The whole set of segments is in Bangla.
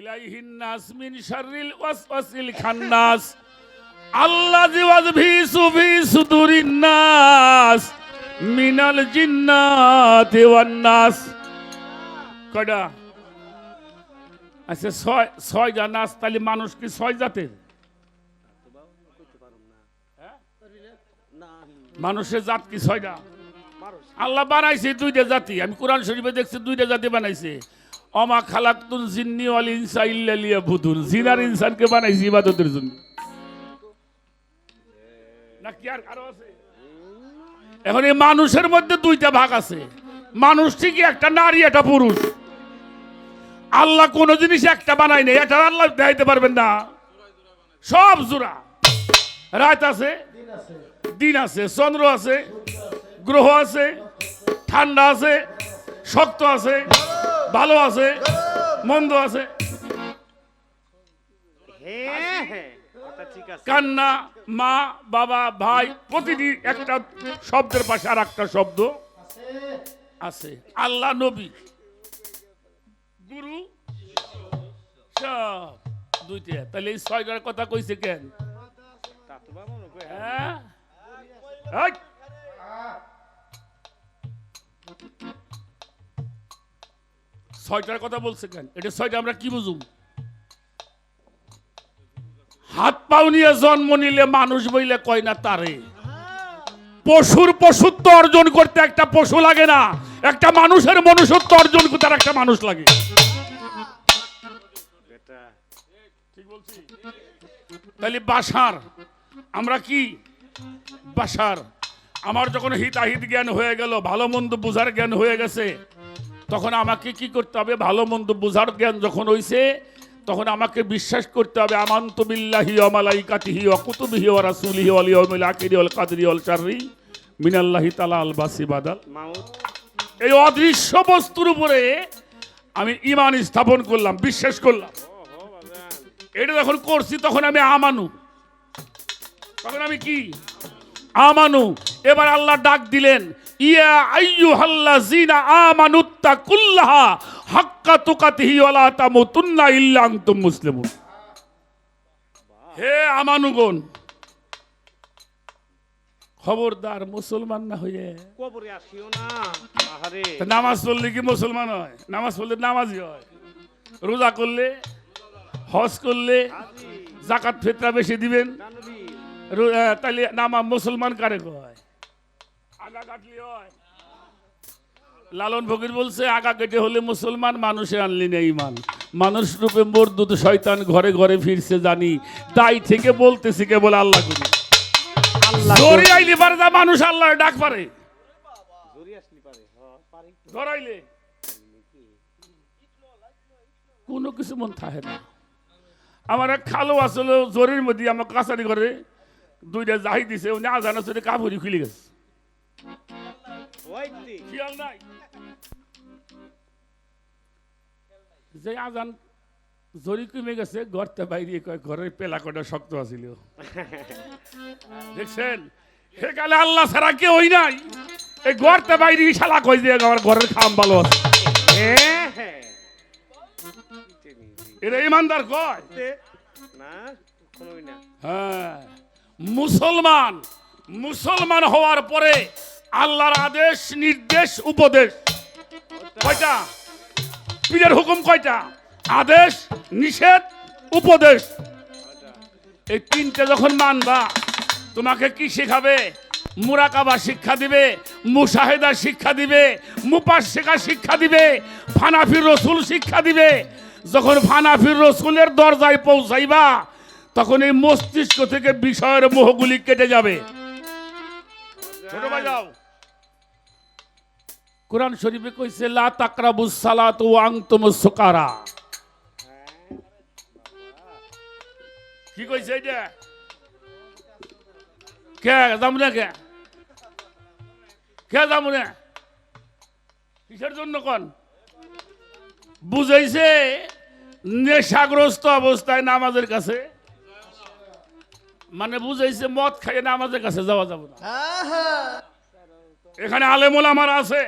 ইলাইহিন নাস মিন শাররিল ওয়াসওয়াসিল খান্নাস। আল্লাযী ওয়াজফিসু ফি সুদুরিন নাস মিনাল জিন্নাতি ওয়ান নাস। কয়টা আচ্ছা ছয় নাস তাহলে মানুষ কি ছয় জাতের? হ্যাঁ? মানুষের জাত কি ছয়টা আল্লাহ বানাইছে দুইটা জাতি আমি কোরআন শরীফে দেখছি দুইটা জাতি বানাইছে। অমা খালাকুন জিন্নি ওয়াল ইনসা ইল্লা লিয়াবুদুন। জিনার ইনসানকে বানাইছে ইবাদতের জন্য। না কি আর কারও আছে? এখন এই মানুষের মধ্যে দুইটা ভাগ আছে। মানুষ ঠিকই একটা নারী, একটা পুরুষ। আল্লাহ কোন জিনিস একটা বানাই নেই এটা আল্লাহ দেখাইতে পারবেন না। সব জোড়া রাত আছে? দিন আছে। চন্দ্র আছে? গ্রহ আছে? ঠান্ডা আছে? শক্ত আছে? ভালো আছে মন্দ আছে। কান্না মা বাবা ভাই প্রতিটি একটা শব্দের পাশে আর একটা শব্দ আছে। আল্লাহ নবী গুরু সব দুইটা। তাহলে এই ছয়টার কথা কইছে কেন? হ্যাঁ? ছয়টার কথা বলছে কেন? এটা ছয়টা আমরা কি বুঝুম? হাত পাও নিয়ে জন্ম নিলে মানুষ বইলে কয় না তারে? পশুর পশুত্ব অর্জন করতে একটা পশু লাগে না। একটা মানুষের মনুষ্যত্ব অর্জন করতে আর একটা মানুষ লাগে। তাহলে বাসার আমরা কি? বাসার। আমার যখন হিতাহিত জ্ঞান হয়ে গেল ভালো মন্দ বুঝার জ্ঞান হয়ে গেছে তখন আমাকে কি করতে হবে? ভালো মন্দ বোঝার জ্ঞান যখন হইছে তখন আমাকে বিশ্বাস করতে হবে আমান্ত বিল্লাহি অমালাইকাতিহি অকুতুবিহি ও রাসূলিহি ওয়াল ইয়াউমিল আখিরি ওয়াল কাদরি ওয়াল শাররি মিনাল্লাহি তাআলা আল বাসি বাদাল। এই অদৃশ্য বস্তুর উপরে আমি ইমান স্থাপন করলাম বিশ্বাস করলাম। এটা যখন করছি তখন আমি আমানু। তখন আমি কি? আমানু। এবার আল্লাহ ডাক দিলেন ইয়া আইয়ু হাল্লা জিনা হাক্কা তুকাতিহি ওয়ালা তামুতুন্না ইল্লা আনতুম মুসলিমুন। হে আমানুগণ খবরদার মুসলমান না হয়ে কবরে আসিও না। আহারে। নামাজ পড়লে কি মুসলমান হয়? নামাজ পড়লে নামাজি হয়। রোজা করলে হজ করলে জাকাত ফেতরা বেশি দিবেন। তাহলে নামা মুসলমান কারে কয়? আগা কাটলি হয়। লালন ফকির বলছে আগা কেটে হলে মুসলমান মানুষে আনলি না ইমান। মানুষ রূপে মর্দুত শয়তান ঘরে ঘরে ফিরছে জানি। তাই থেকে বলতেছি কেবল আল্লাহ করি। আল্লাহ জোরে আইলি পারে মানুষ আল্লাহ ডাক পারে। আসলি ধরাইলে কোনো কিছু মন থাকে না। আমার এক খালো আসলে জোরের মধ্যে আমার কাছারি করে দুইটা জাহি দিছে উনি আজান আছে কাপড়ি খুলে গেছে। খেয়াল নাই যে আজান জরি কমে গেছে ঘরতে বাইরে কয় ঘরের পেলা কটা শক্ত আছিল। দেখছেন? সেকালে আল্লাহ ছাড়া কেউই নাই। এই ঘরতে বাইরে শালা কই দিয়ে আমার ঘরের খাম ভালো আছে। এটা ইমানদার কয়? না। হ্যাঁ। মুসলমান মুসলমান হওয়ার পরে আল্লাহর আদেশ, নির্দেশ, উপদেশ। কয়টা? পীরের হুকুম কয়টা? আদেশ, নিষেধ, উপদেশ। এই তিনটে যখন মানবা, তোমাকে কি শেখাবে? মুরাকাবা শিক্ষা দিবে মুশাহেদা শিক্ষা দিবে মুপাস শেখা শিক্ষা দিবে ফানাফির রসুল শিক্ষা দিবে। যখন ফানাফির রসুলের দরজায় পৌঁছাইবা, তখন এই মস্তিষ্ক থেকে বিষয়ের মোহগুলি কেটে যাবে। ছোট যাও। কোরআন শরীফে কইছে লা তাকরাবুস সালাত ওয়া আনতুম সুকারা। কি কইছে এটা কে? না কে? কে না কিসের জন্য কন? বুঝাইছে নেশাগ্রস্ত অবস্থায় নামাজের কাছে। মানে বুঝাইছে মদ খাইয়ে আমাদের কাছে যাওয়া যাবে না। এখানে আলেমুল আমার আছে।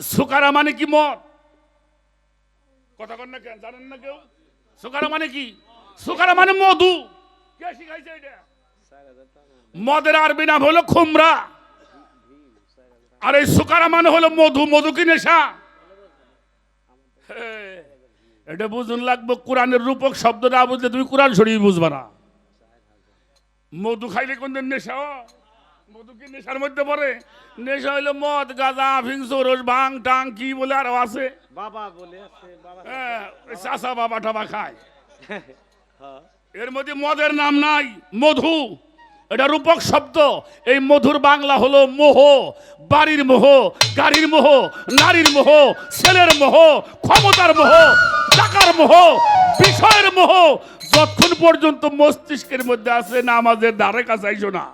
সুকারা মানে কি মদ? কথা কন না কেন জানেন না কেউ? সুকারা মানে কি? সুকারা মানে মধু। কে শিখাইছে এটা? মদের আরবি নাম হলো খুমরা। আর এই সুকারা মানে হলো মধু। মধু কি নেশা? হে, এটা বুঝুন লাগবে কোরআনের রূপক শব্দ না বুঝলে তুমি কোরআন শরীফ বুঝবা না। মধু খাইলে কোন দিন নেশা মধু কি নেশার মধ্যে পড়ে? নেশা হইল মদ গাঁজা ফিংস রোজ ভাং টাং কি বলে আরও আছে? বাবা বলে হ্যাঁ চাষা বাবা টাবা খায়। হ্যাঁ। এর মধ্যে মদের নাম নাই মধু। এটা রূপক শব্দ। এই মধুর বাংলা হলো মোহ, বাড়ির মোহ, গাড়ির মোহ, নারীর মোহ, ছেলের মোহ, ক্ষমতার মোহ, টাকার মোহ, বিষয়ের মোহ। যতক্ষণ পর্যন্ত মস্তিষ্কের মধ্যে আছে না আমাদের দ্বারে কাছে না।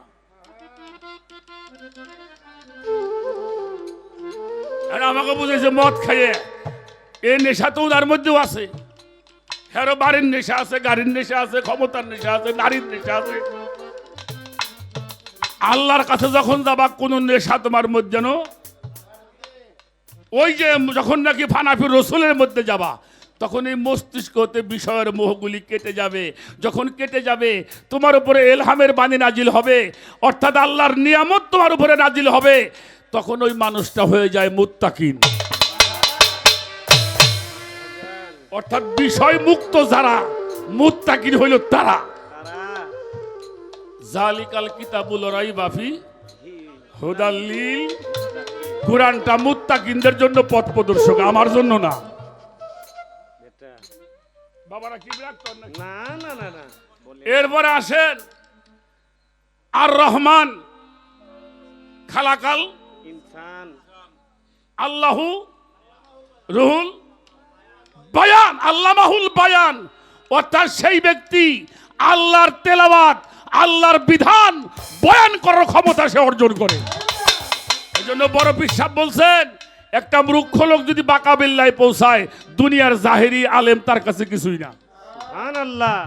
আমাকে বুঝেছে, মদ খাইয়ে। এই নেশা তো ওনার মধ্যেও আছে। হ্যারো বাড়ির নেশা আছে, গাড়ির নেশা আছে, ক্ষমতার নেশা আছে, নারীর নেশা আছে। আল্লাহর কাছে যখন যাবা, কোন নেশা তোমার মধ্যে যেন, ওই যে যখন নাকি ফানাফি রসুলের মধ্যে যাবা, তখন এই মস্তিষ্ক হতে বিষয়ের মোহগুলি কেটে যাবে। যখন কেটে যাবে, তোমার উপরে এলহামের বাণী নাজিল হবে, অর্থাৎ আল্লাহর নিয়ামত তোমার উপরে নাজিল হবে, তখন ওই মানুষটা হয়ে যায় মুত্তাকিন। অর্থাৎ বিষয় মুক্ত যারা, মুত্তাকিন হইল তারা তারা। জালিকাল কিতাবুল রাইবাফি হি হুদাল্লিল কোরআনটা মুত্তাকিনদের জন্য পথ প্রদর্শক আমার জন্য না। বাবারা কি বিরাট না না না না এরপরে আসেন আর রহমান খালাকাল ইনসান। আল্লাহু রুহুল বায়ান আল্লামাহুল বায়ান। অর্থাৎ সেই ব্যক্তি আল্লাহর তেলাওয়াত আল্লাহর বিধান বয়ান করার ক্ষমতা সে অর্জন করে। এই জন্য বড় বিশ্বাস বলছেন একটা মূর্খ লোক যদি বাঁকা বিল্লায় পৌঁছায় দুনিয়ার জাহেরি আলেম তার কাছে কিছুই না। আল্লাহ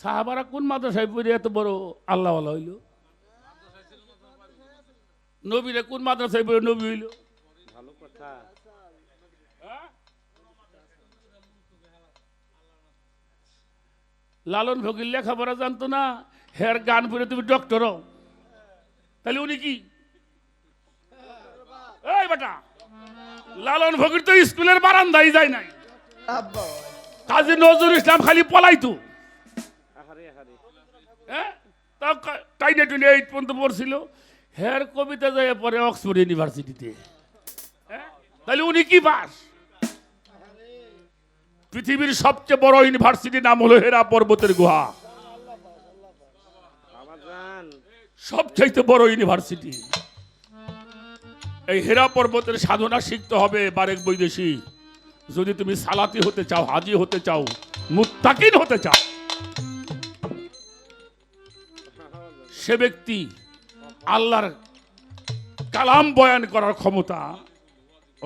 সাহাবারা কোন মাদ্রাসায় পড়ে এত বড় আল্লাহ হইল? নবীরে কোন মাদ্রাসায় পড়ে নবী হইল? ভালো কথা। লালন ফকির লেখাপড়া জানতো না, হের গান পড়ে তুমি ডক্টর তাহলে উনি কি? লালন ফকির তো স্কুলের বারান্দায় যায় নাই। কাজী নজরুল ইসলাম খালি পলাইতো। হ্যাঁ এইট হের কবিতা যায় পরে অক্সফোর্ড ইউনিভার্সিটিতে। তাহলে উনি কি পাস? পৃথিবীর সবচেয়ে বড় ইউনিভার্সিটির নাম হলো হেরা পর্বতের গুহা। সবচাইতে বড় ইউনিভার্সিটি। এই হেরা পর্বতের সাধনা শিখতে হবে বারেক বৈদেশি। যদি তুমি সালাতি হতে চাও হাজি হতে চাও মুত্তাকিন হতে চাও সে ব্যক্তি আল্লাহর কালাম বয়ান করার ক্ষমতা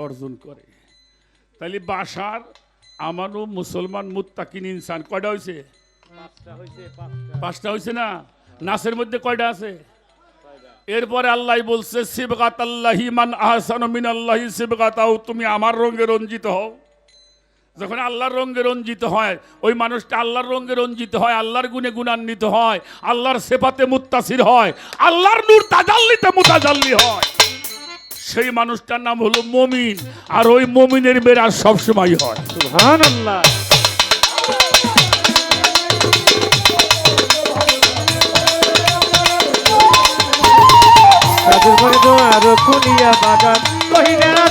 অর্জন করে। তাহলে বাসার আমারও মুসলমান মুত্তাকিন ইনসান। কয়টা হয়েছে পাঁচটা হয়েছে না? নাসের মধ্যে কয়টা আছে? এরপরে আল্লাহ বলছে শিবগাত আল্লাহি মান আহসান মিন আল্লাহি শিবগাতাও তুমি আমার রঙে রঞ্জিত হও। যখন আল্লাহর রঙে রঞ্জিত হয় ওই মানুষটা আল্লাহর রঙে রঞ্জিত হয় আল্লাহর গুণে গুণান্বিত হয় আল্লাহর সেফাতে মুত্তাসির হয় আল্লাহর নূর তাজাল্লিতে মুতাজাল্লি হয়। সেই মানুষটার নাম হলো মমিন। আর ওই মমিনের মেরাজ সবসময় হয়। খুলিয়া বাগান।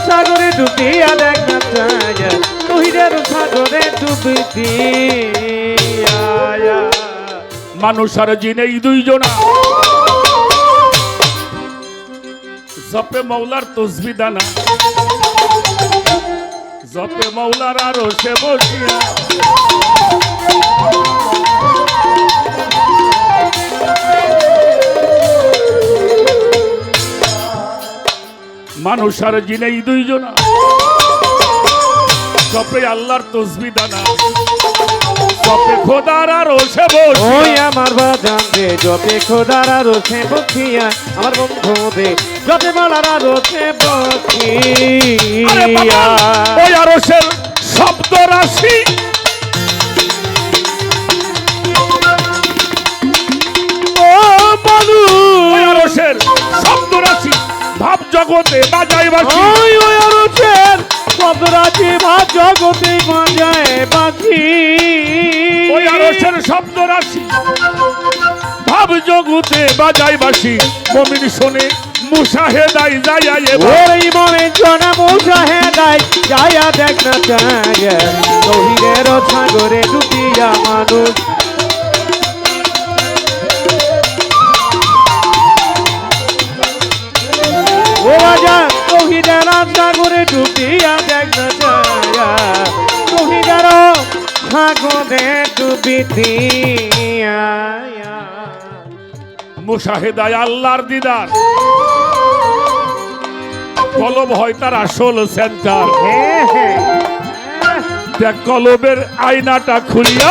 সাগরে ডুবিয়া দেখা যায়। সাগরে ডুবি মানুষ আর জিনে এই দুইজনা। জপে মৌলার তসবি দানা। জপে মৌলার আরও সে বসিয়া। মানুষ আর জিনে এই দুইজনা। জপে আল্লাহর তসবি দানা। জপে খোদার আরও সে বসিয়া। আমার বাজান রে, জপে খোদার আর সে বখিয়া আমার বন্ধু রে যতে মালার আলোতে বসি আরে বাবা ওই আরসের শব্দ রাশি। শব্দ রাশি। ভাব জগতে বাজাই বাসি ওই জগতে বাজায় আরসের শব্দ রাশি। ভাব জগতে বাসি মমিন শোনে। মুসাহেদাই যাইয়া ওই মনে জনা মুজাহেদাই যায়া দেখ না চায়। তহিদের সাগরে ডুবিয়া মানুষ। ও রাজা তহিদের সাগরে ডুবিয়া দেখ না চায়। তহিদের সাগরে ডুবিতিয়া মুসাহেদায় আল্লাহর দিদার। কলব হয় তার আসল সেন্টার হ্যাঁ হ্যাঁ। দেখ কলবের আয়নাটা খুলিয়া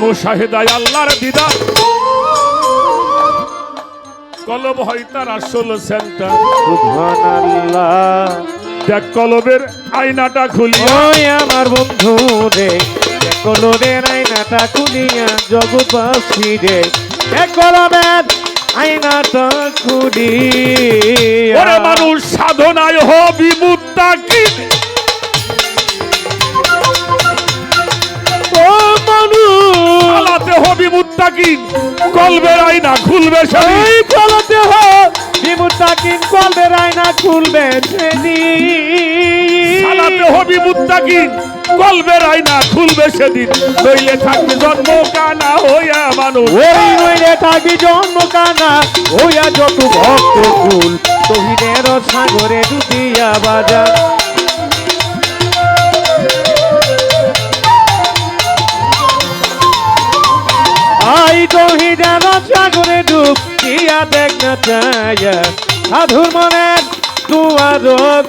মুশাহিদায় আল্লাহর দিদার। কলব হয় তার আসল সেন্টার দেখ কলবের আয়নাটা খুলিয়া। আমার বন্ধু রে কলরের আয়নাটা খুলিয়া জগৎবাসী রে কলমের আয়নাটা খুলিয়া। ওরে মানুষ সাধনায় হবি মুত্তাকি ও মানুষ। আলাতে হবি মুত্তাকি কলবের আয়না খুলবে সেদিন খুলবে সেদিন সালাতে হবি মুত্তাকিন কলবের আয়না খুলবে সেদিন নইলে থাকবে জন্ম কানা হইয়া মানুষ। ওই নইলে থাকি জন্ম কানা ওইয়া যত ভক্ত কুল। তহিনের সাগরে ডুবিয়া বাজা। আই তহিনের সাগরে ডুবিয়া দেখ না চায়। সাধুর মনের দুয়ার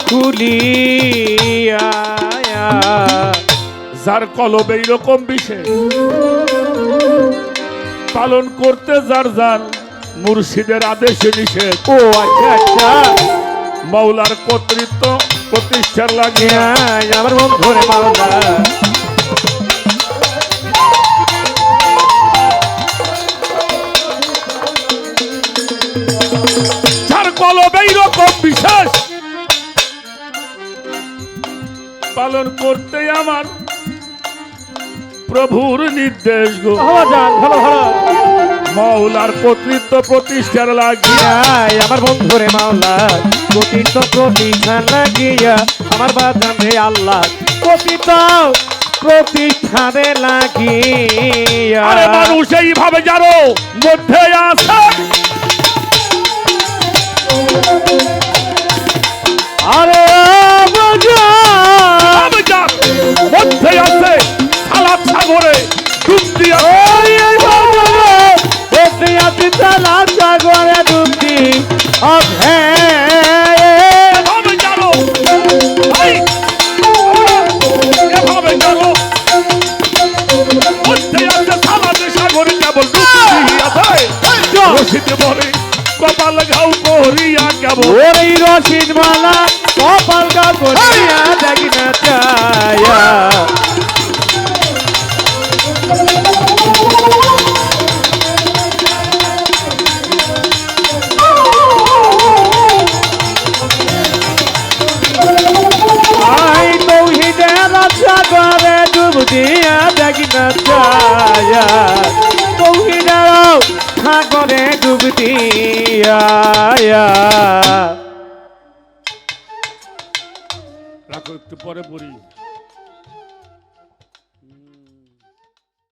খুলিয়া। যার কলবে এইরকম বিশেষ পালন করতে যার যার মুর্শিদের আদেশে নিষেধ। ও আচ্ছা আচ্ছা। মৌলার কর্তৃত্ব প্রতিষ্ঠার লাগিয়া আমার মন ধরে মাওলা কলবে এইরকম বিশেষ পালন করতে আমার প্রভুর নির্দেশ গো। মৌলার কর্তৃত্ব প্রতিষ্ঠার লাগিয়া। আমার বন্ধুরে মাওলা প্রতিত প্রতিষ্ঠান লাগিয়া। আমার রে আল্লাহ প্রতিত প্রতিষ্ঠানে লাগিয়া। মানুষ এইভাবে যারো মধ্যে আছে আরে মধ্যে আছে সালাদ সাগরে ডুব দিয়া সাগরে। দেখি না চায়া তৌহিদের সাগরে ডুব দিয়া রাখো একটু পরে পড়ি।